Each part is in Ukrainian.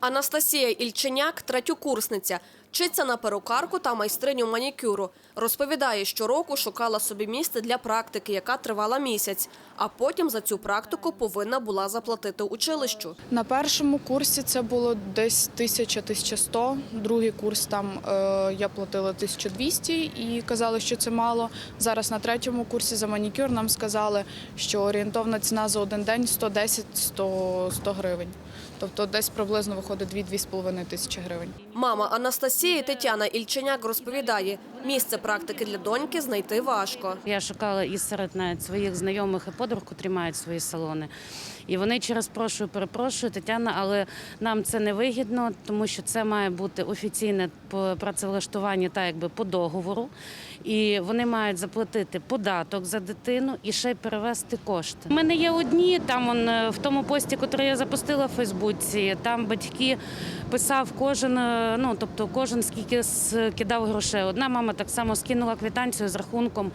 Анастасія Ільченяк – третьокурсниця. Вчиться на перукарку та майстриню манікюру. Розповідає, щороку шукала собі місце для практики, яка тривала місяць. А потім за цю практику повинна була заплатити училищу. На першому курсі це було десь 1000-1100, другий курс там е, я платила 1200 і казали, що це мало. Зараз на третьому курсі за манікюр нам сказали, що орієнтовна ціна за один день 110-100 100 гривень. Тобто десь приблизно виходить 2-2,5 тисячі гривень. Мама Анастасії Тетяна Ільченяк розповідає, місце практики для доньки знайти важко. Я шукала і серед навіть своїх знайомих і подруг, котрі мають свої салони. І вони через прошу, перепрошую, Тетяна, але нам це не вигідно, тому що це має бути офіційне працевлаштування, так якби по договору. І вони мають заплатити податок за дитину і ще й перевести кошти. У мене є одні там он, е, в тому пості, який я запустила в Фейсбуці. Там батьки писав кожен, е, ну тобто кожен скільки скидав грошей. Одна мама так само скинула квитанцію з рахунком,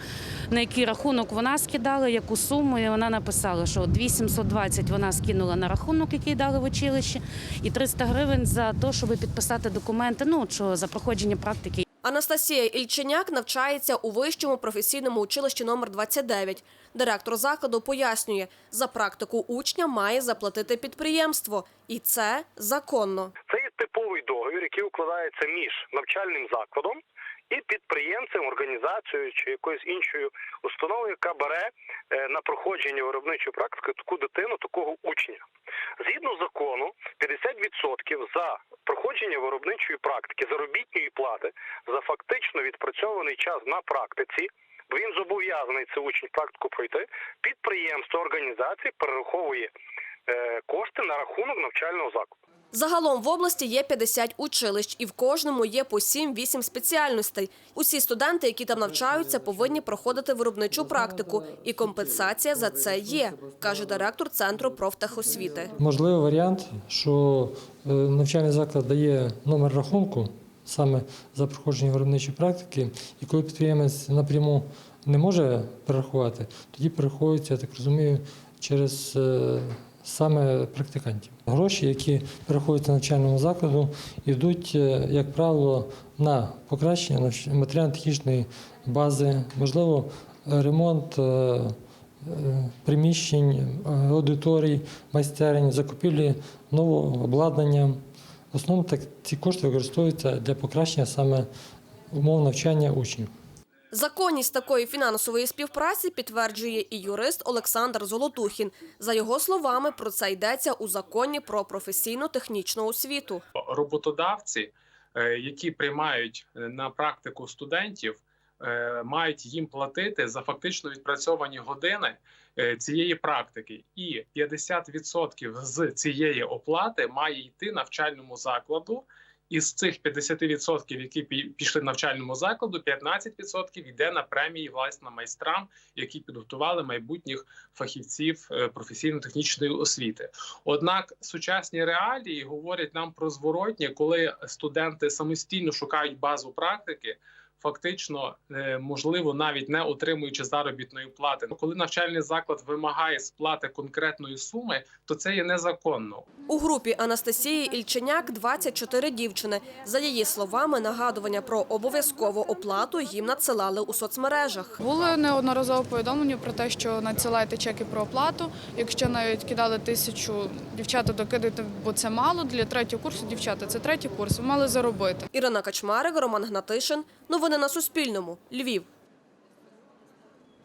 на який рахунок вона скидала, яку суму, і вона написала, що 2720 вона скинула на рахунок, який дали в училищі, і 300 гривень за те, щоб підписати документи. Ну що за проходження практики. Анастасія Ільченяк навчається у вищому професійному училищі номер 29. Директор закладу пояснює, за практику учня має заплатити підприємство. І це законно. Це є типовий договір, який укладається між навчальним закладом і підприємцем, організацією чи якоюсь іншою установою, яка бере е, на проходження виробничої практики таку дитину, такого учня. Згідно закону, 50% за проходження виробничої практики, заробітної плати за фактично відпрацьований час на практиці. Бо він зобов'язаний це учень практику пройти. Підприємство організації перераховує е, кошти на рахунок навчального закладу. Загалом в області є 50 училищ, і в кожному є по 7-8 спеціальностей. Усі студенти, які там навчаються, повинні проходити виробничу практику. І компенсація за це є, каже директор Центру профтехосвіти. Можливий варіант, що е, навчальний заклад дає номер рахунку саме за проходження виробничої практики, і коли підприємець напряму не може перерахувати, тоді перераховується, я так розумію, через е, саме практикантів. Гроші, які переходять навчальному закладу, йдуть, е, як правило, на покращення матеріально-технічної бази, можливо, ремонт. е, е, приміщень, аудиторій, майстерень, закупівлі нового обладнання. В основному так ці кошти використовуються для покращення саме умов навчання учнів. Законність такої фінансової співпраці підтверджує і юрист Олександр Золотухін. За його словами, про це йдеться у законі про професійну технічну освіту. роботодавці, е, які приймають е, на практику студентів, е, мають їм платити за фактично відпрацьовані години цієї практики, і 50% з цієї оплати має йти навчальному закладу. Із цих 50%, які пі- пішли навчальному закладу, 15% йде на премії власне майстрам, які підготували майбутніх фахівців е, професійно-технічної освіти. Однак сучасні реалії говорять нам про зворотнє, коли студенти самостійно шукають базу практики. Фактично, е, можливо, навіть не отримуючи заробітної плати. Коли навчальний заклад вимагає сплати конкретної суми, то це є незаконно. У групі Анастасії Ільченяк 24 дівчини. За її словами, нагадування про обов'язкову оплату їм надсилали у соцмережах. Були неодноразово повідомлення про те, що надсилайте чеки про оплату. Якщо навіть кидали тисячу, дівчата докидайте, бо це мало для третього курсу. Дівчата, це третій курс. Ви мали заробити. Ірина Качмарик, Роман Гнатишин. Новини на Суспільному. Львів.